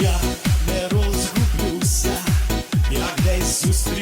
я не розгублюся, як десь зустрінемсь